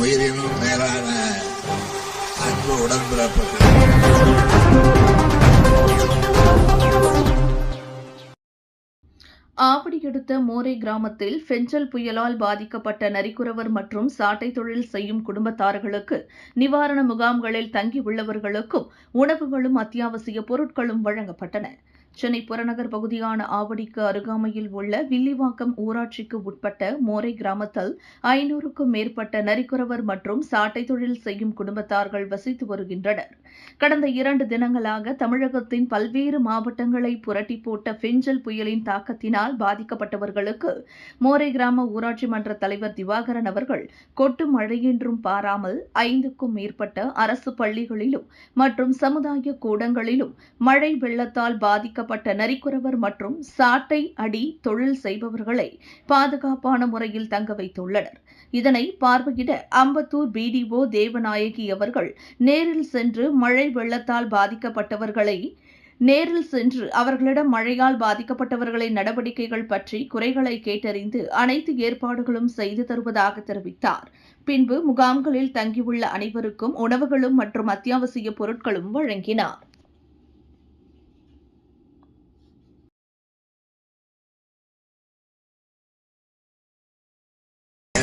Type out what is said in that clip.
உயிரினும் மேலான அன்பு உடன்பிறப்புகள். ஆவடி அடுத்த மோரே கிராமத்தில் ஃபெஞ்சல் புயலால் பாதிக்கப்பட்ட நரிக்குறவர் மற்றும் சாட்டை தொழில் செய்யும் குடும்பத்தார்களுக்கு நிவாரண முகாம்களில் தங்கியுள்ளவர்களுக்கும் உணவுகளும் அத்தியாவசிய பொருட்களும் வழங்கப்பட்டன. சென்னை புறநகர் பகுதியான ஆவடிக்கு அருகாமையில் உள்ள வில்லிவாக்கம் ஊராட்சிக்கு உட்பட்ட மோரை கிராமத்தில் ஐநூறுக்கும் மேற்பட்ட நரிக்குறவர் மற்றும் சாட்டை தொழில் செய்யும் குடும்பத்தார்கள் வசித்து வருகின்றனர். கடந்த இரண்டு தினங்களாக தமிழகத்தின் பல்வேறு மாவட்டங்களை புரட்டி போட்ட பெஞ்சல் புயலின் தாக்கத்தினால் பாதிக்கப்பட்டவர்களுக்கு மோரை கிராம ஊராட்சி மன்ற தலைவர் திவாகரன் அவர்கள் கொட்டு மழையின்றும் பாராமல் ஐந்துக்கும் மேற்பட்ட அரசு பள்ளிகளிலும் மற்றும் சமுதாய கூடங்களிலும் மழை வெள்ளத்தால் பாதிக்க பாதிக்கப்பட்ட நரிக்குறவர் மற்றும் சாட்டை அடி தொழில் செய்பவர்களை பாதுகாப்பான முறையில் தங்க வைத்துள்ளனர். இதனை பார்வையிட அம்பத்தூர் பிடிஓ தேவநாயகி அவர்கள் நேரில் சென்று மழை வெள்ளத்தால் பாதிக்கப்பட்டவர்களை நேரில் சென்று அவர்களிடம் மழையால் பாதிக்கப்பட்டவர்களின் நடவடிக்கைகள் பற்றி குறைகளை கேட்டறிந்து அனைத்து ஏற்பாடுகளும் செய்து தருவதாக தெரிவித்தார். பின்பு முகாம்களில் தங்கியுள்ள அனைவருக்கும் உணவுகளும் மற்றும் அத்தியாவசிய பொருட்களும் வழங்கினார்.